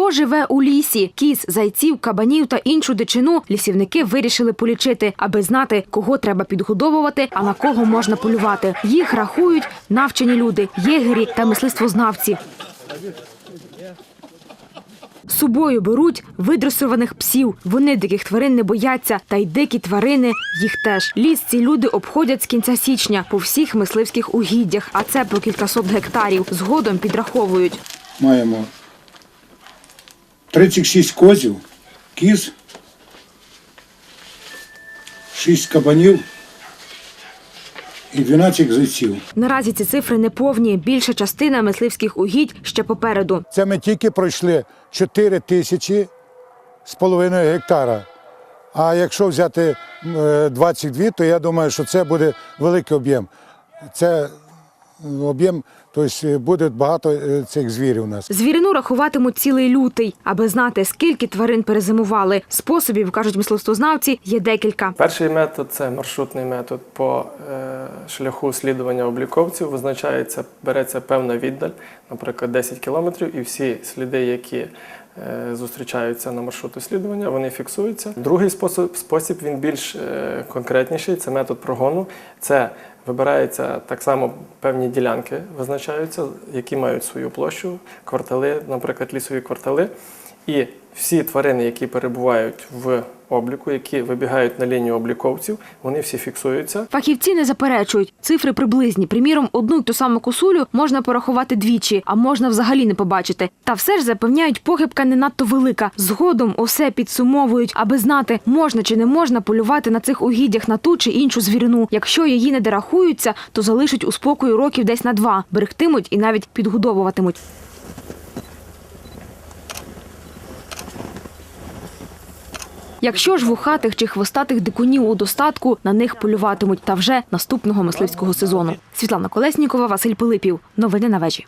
Хто живе у лісі? Кіз, зайців, кабанів та іншу дичину лісівники вирішили полічити, аби знати, кого треба підгодовувати, а на кого можна полювати. Їх рахують навчені люди, єгері та мисливствознавці. Собою беруть видресованих псів. Вони диких тварин не бояться, та й дикі тварини їх теж. Ліс ці люди обходять з кінця січня по всіх мисливських угіддях, а це по кількасот гектарів. Згодом підраховують. маємо 36 козів, кіз, 6 кабанів і 12 зайців. Наразі ці цифри не повні. Більша частина мисливських угідь ще попереду. Це ми тільки пройшли 4 тисячі з половиною гектара. А якщо взяти е, 22, то я думаю, що це буде великий об'єм. Це об'єм, тобто буде багато е, цих звірів у нас. Звірину рахуватимуть цілий лютий, аби знати, скільки тварин перезимували. Способів, кажуть мисливствознавці, є декілька. Перший метод це маршрутний метод по е, шляху слідування обліковців. Визначається, береться певна віддаль, наприклад, 10 кілометрів, і всі сліди, які зустрічаються на маршруту слідування, вони фіксуються. Другий спосіб, спосіб він більш конкретніший це метод прогону. Це вибираються так само певні ділянки, визначаються, які мають свою площу, квартали, наприклад, лісові квартали. І всі тварини, які перебувають в обліку, які вибігають на лінію обліковців, вони всі фіксуються. Фахівці не заперечують. Цифри приблизні. Приміром, одну й ту саму косулю можна порахувати двічі, а можна взагалі не побачити. Та все ж запевняють, похибка не надто велика. Згодом усе підсумовують, аби знати, можна чи не можна полювати на цих угіддях на ту чи іншу звірину. Якщо її не дорахуються, то залишать у спокою років десь на два, берегтимуть і навіть підгодовуватимуть. Якщо ж вухатих чи хвостатих дикунів у достатку, на них полюватимуть та вже наступного мисливського сезону. Світлана Колеснікова, Василь Пилипів. Новини на вежі.